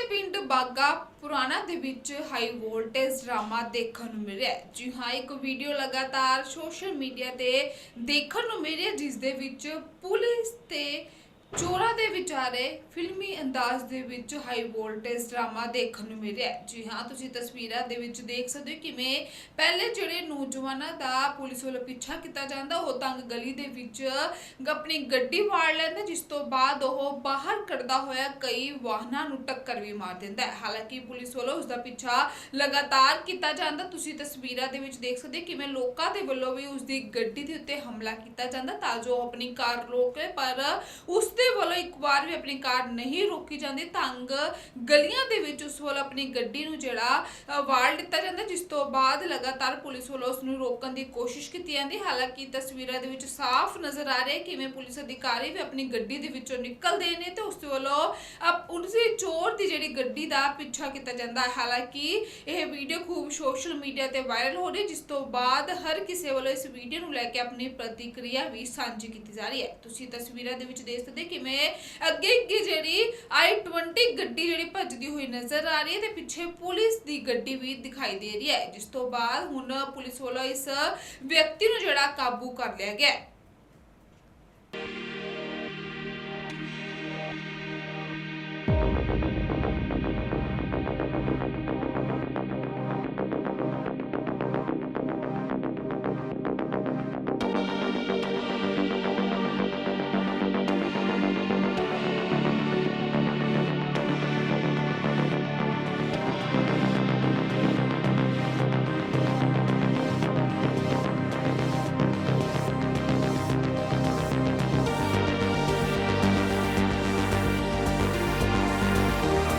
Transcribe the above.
ਪਿੰਡ ਬਾਗਾ ਪੁਰਾਣਾ ਦੇ ਵਿੱਚ ਹਾਈ ਵੋਲਟੇਜ ਡਰਾਮਾ ਦੇਖਣ ਨੂੰ ਮਿਲਿਆ ਹੈ। ਜੀ ਹਾਂ, ਇੱਕ ਵੀਡੀਓ ਲਗਾਤਾਰ ਸੋਸ਼ਲ ਮੀਡੀਆ ਤੇ ਦੇਖਣ ਨੂੰ ਮਿਲਿਆ ਜਿਸ ਦੇ ਵਿੱਚ ਪੁਲਿਸ ਤੇ ਚੋਰਾਂ ਦੇ ਵਿਚਾਰੇ ਫਿਲਮੀ ਅੰਦਾਜ਼ ਦੇ ਵਿੱਚ ਹਾਈ ਵੋਲਟੇਜ ਡਰਾਮਾ ਦੇਖਣ ਨੂੰ ਮਿਲਿਆ ਜੀ ਹਾਂ, ਤੁਸੀਂ ਤਸਵੀਰਾਂ ਦੇ ਵਿੱਚ ਦੇਖ ਸਕਦੇ ਹੋ ਕਿਵੇਂ ਪਹਿਲੇ ਜਿਹੜੇ ਨੌਜਵਾਨਾਂ ਦਾ ਪੁਲਿਸ ਵੱਲੋਂ ਪਿੱਛਾ ਕੀਤਾ ਜਾਂਦਾ, ਉਹ ਤੰਗ ਗਲੀ ਦੇ ਵਿੱਚ ਆਪਣੀ ਗੱਡੀ ਵਾੜ ਲੈਂਦਾ, ਜਿਸ ਤੋਂ ਬਾਅਦ ਉਹ ਬਾਹਰ ਕੱਢਦਾ ਹੋਇਆ ਕਈ ਵਾਹਨਾਂ ਨੂੰ ਟੱਕਰ ਵੀ ਮਾਰ ਦਿੰਦਾ ਹੈ। ਹਾਲਾਂਕਿ ਪੁਲਿਸ ਵੱਲੋਂ ਉਸ ਦਾ ਪਿੱਛਾ ਲਗਾਤਾਰ ਕੀਤਾ ਜਾਂਦਾ। ਤੁਸੀਂ ਤਸਵੀਰਾਂ ਦੇ ਵਿੱਚ ਦੇਖ ਸਕਦੇ ਹੋ ਕਿਵੇਂ ਲੋਕਾਂ ਦੇ ਵੱਲੋਂ ਵੀ ਉਸ ਦੀ ਗੱਡੀ ਦੇ ਉੱਤੇ ਹਮਲਾ ਕੀਤਾ ਜਾਂਦਾ ਤਾਂ ਜੋ ਉਹ ਆਪਣੀ ਕਾਰ ਰੋਕੇ ਪਰ ਉਸ ਦੇ ਵੱਲੋਂ ਇੱਕ ਵਾਰ ਵੀ ਆਪਣੀ ਕਾਰ ਨਹੀਂ ਰੋਕੀ ਜਾਂਦੀ ਤੰਗ ਗਲੀਆਂ ਦੇ ਵਿੱਚ ਉਸ ਵੱਲੋਂ ਆਪਣੀ ਗੱਡੀ ਨੂੰ ਜਿਹੜਾ ਅ, ਦਿੱਤਾ ਜਾਂਦਾ ਜਿਸ ਤੋਂ ਬਾਅਦ ਲਗਾਤਾਰ ਪੁਲਿਸ ਵੱਲੋਂ ਉਸ ਨੂੰ ਰੋਕਣ ਦੀ ਕੋਸ਼ਿਸ਼ ਕੀਤੀ ਜਾਂਦੀ। ਹਾਲਾਂਕਿ ਤਸਵੀਰਾਂ ਦੇ ਵਿੱਚ ਸਾਫ਼ ਨਜ਼ਰ ਆ ਰਿਹਾ ਹੈ ਕਿਵੇਂ ਪੁਲਿਸ ਅਧਿਕਾਰੀ ਵੀ ਆਪਣੀ ਗੱਡੀ ਦੇ ਵਿੱਚੋਂ ਨਿਕਲਦੇ ਨੇ ਤੇ ਉਸ ਵੱਲੋਂ ਅਪ- ਉਸ ਚੋਰ ਦੀ ਜਿਹੜੀ ਗੱਡੀ ਦਾ ਪਿੱਛਾ ਕੀਤਾ ਜਾਂਦਾ ਹੈ। ਹਾਲਾਂਕਿ ਇਹ ਵੀਡੀਓ ਖੂਬ ਸੋਸ਼ਲ ਮੀਡੀਆ ਤੇ ਵਾਇਰਲ ਹੋ ਰਹੀ ਹੈ ਜਿਸ ਤੋਂ ਬਾਅਦ ਹਰ ਕਿਸੇ ਵੱਲੋਂ ਇਸ ਵੀਡੀਓ ਨੂੰ ਲੈ ਕੇ ਆਪਣੀ ਪ੍ਰਤੀਕਿਰਿਆ ਵੀ ਸਾਂਝੀ ਕੀਤੀ ਜਾ ਰਹੀ ਹੈ। ਤੁਸੀਂ ਤਸਵੀਰਾਂ ਦੇ ਵਿੱਚ ਦੇਖ ਸਕਦੇ ਹੋ ਕਿਵੇਂ ਅੱਗੇ ਅੱਗੇ ਜਿਹੜੀ i20 ਗੱਡੀ ਜਿਹੜੀ ਭੱਜਦੀ ਹੋਈ ਨਜ਼ਰ ਆ ਰਹੀ ਹੈ ਤੇ ਪਿੱਛੇ ਪੁਲਿਸ ਦੀ ਗੱਡੀ ਵੀ ਦਿਖਾਈ ਦੇ ਰਹੀ ਹੈ, ਜਿਸ ਤੋਂ ਬਾਅਦ ਹੁਣ ਪੁਲਿਸ ਵੱਲੋਂ ਇਸ ਵਿਅਕਤੀ ਨੂੰ ਜਿਹੜਾ ਕਾਬੂ ਕਰ ਲਿਆ ਗਿਆ ਹੈ।